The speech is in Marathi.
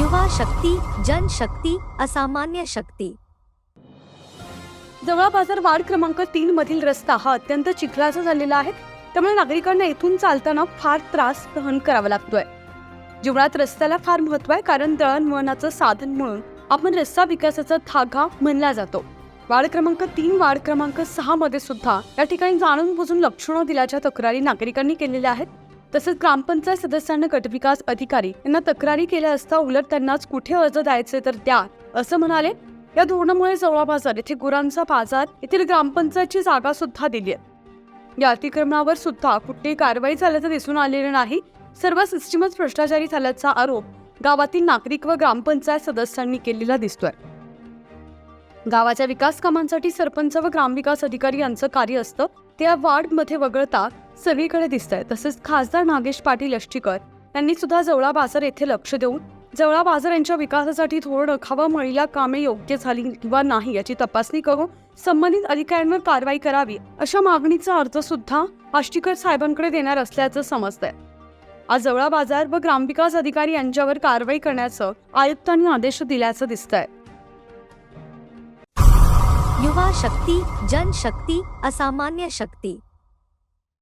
युवा शक्ती जनशक्ती असामान्य शक्ती. जवळ बाजार वार्ड क्रमांक तीन मधील रस्ता हा अत्यंत चिखलाचा झालेला आहे. त्यामुळे नागरिकांना इथून चालताना फार त्रास सहन करावा लागतोय. जीवनात रस्त्याला फार महत्त्व आहे कारण दळणवळणाचं साधन म्हणून आपण रस्ता विकासाचा धागा म्हणला जातो. वार्ड क्रमांक तीन वार्ड क्रमांक सहा मध्ये सुद्धा या ठिकाणी जाणून बुजून लक्षणं दिल्याच्या तक्रारी नागरिकांनी केलेल्या आहेत. तसेच ग्रामपंचायत सदस्यांना गटविकास अधिकारी यांना तक्रारी केल्या असता उलट त्यांनाच कुठे अर्ज द्यायचे तर द्या असं म्हणाले. या धोरणामुळे जवळा बाजार येथे गुरांचा बाजार येथील ग्रामपंचायतची जागा सुद्धा दिली आहे. या अतिक्रमणावर सुद्धा कुठलीही कारवाई झाल्याचं दिसून आलेलं नाही. सर्व सिस्टीमच भ्रष्टाचारी झाल्याचा आरोप गावातील नागरिक व ग्रामपंचायत सदस्यांनी केलेला दिसतोय. गावाच्या विकास कामांसाठी सरपंच व ग्रामविकास अधिकारी यांचं कार्य असतं. त्या वार्डमध्ये वगळता सगळीकडे दिसत आहे तसेच खासदार नागेश पाटील यष्टीकर यांनी सुद्धा जवळा बाजार येथे लक्ष देऊन जवळा बाजार यांच्या विकासासाठी थोडं आखावं महिला कामे योग्य झाली किंवा नाही याची तपासणी करून संबंधित अधिकाऱ्यांवर कारवाई करावी अशा मागणीचा अर्ज सुद्धा आष्टीकर साहेबांकडे देणार असल्याचं समजतंय. आज जवळा बाजार व ग्रामविकास अधिकारी यांच्यावर कारवाई करण्याचं आयुक्तांनी आदेश दिल्याचं दिसतंय. युवा शक्ती जनशक्ती असामान्य शक्ती.